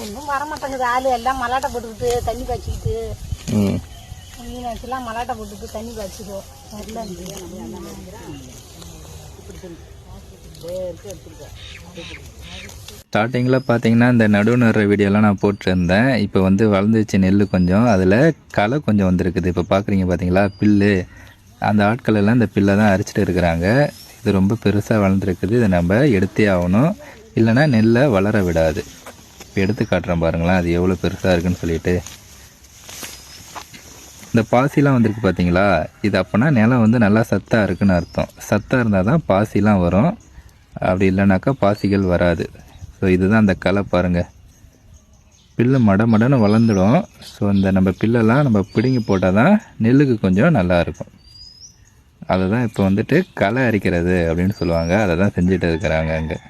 ஒன்றும் வர மாட்டேங்குது. ஆளு எல்லாம் மலாட்டை போட்டுக்கிட்டு தண்ணி காய்ச்சிக்கிட்டு மீனாட்சிலாம் மலாட்டை போட்டுக்கிட்டு தண்ணி காய்ச்சிதோ வரல ஸ்டார்டிங்கில் பார்த்தீங்கன்னா இந்த நடுவு நடுற வீடியோலாம் நான் போட்டிருந்தேன். இப்போ வந்து வளர்ந்துச்சு நெல் கொஞ்சம். அதில் களை கொஞ்சம் வந்திருக்குது. இப்போ பார்க்குறீங்க பார்த்தீங்களா? பில்லு. அந்த ஆட்கள் எல்லாம் இந்த பில்லை தான் அரிச்சிட்டு இருக்கிறாங்க. இது ரொம்ப பெருசாக வளர்ந்துருக்குது. இதை நம்ம எடுத்தே ஆகணும். இல்லைன்னா நெல்லை வளர விடாது. இப்போ எடுத்து காட்டுறேன் பாருங்களேன். அது எவ்வளோ பெருசாக இருக்குன்னு சொல்லிட்டு. இந்த பாசிலாம் வந்திருக்கு பார்த்தீங்களா இது அப்போனா நிலம் வந்து நல்லா சத்தாக இருக்குன்னு அர்த்தம். சத்தாக இருந்தால் தான் பாசிலாம் வரும். அப்படி இல்லைனாக்கா பாசிகள் வராது. ஸோ இதுதான் அந்த களை பாருங்கள் பில்லு மட மடன்னு வளர்ந்துடும். ஸோ இந்த நம்ம பில்லெல்லாம் நம்ம பிடுங்கி போட்டால் தான் நெல்லுக்கு கொஞ்சம் நல்லாயிருக்கும் அதை தான் இப்போ வந்துட்டு களை அரிக்கிறது அப்படின்னு சொல்லுவாங்க. அதை தான் செஞ்சுட்டு இருக்கிறாங்க அங்கே.